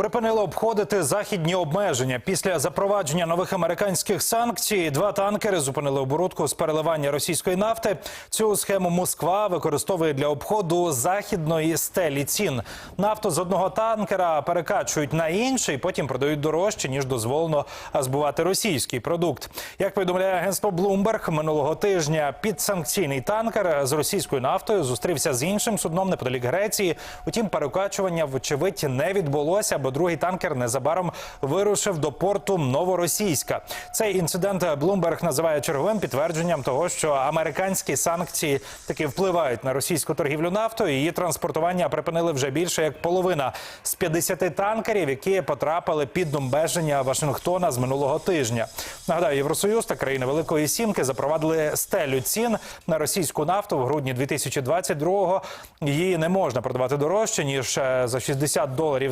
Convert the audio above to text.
Припинили обходити західні обмеження після запровадження нових американських санкцій. Два танкери зупинили оборудку з переливання російської нафти. Цю схему Москва використовує для обходу західної стелі цін. Нафту з одного танкера перекачують на інший, потім продають дорожче ніж дозволено збувати російський продукт. Як повідомляє агентство Bloomberg, минулого тижня підсанкційний танкер з російською нафтою зустрівся з іншим судном неподалік Греції. Утім, перекачування вочевидь не відбулося, бо другий танкер незабаром вирушив до порту Новоросійська. Цей інцидент Bloomberg називає черговим підтвердженням того, що американські санкції таки впливають на російську торгівлю нафтою. Її транспортування припинили вже більше як половина з 50 танкерів, які потрапили під обмеження Вашингтона з минулого тижня. Нагадаю, Євросоюз та країни Великої Сімки запровадили стелю цін на російську нафту в грудні 2022-го. Її не можна продавати дорожче ніж е, за 60 доларів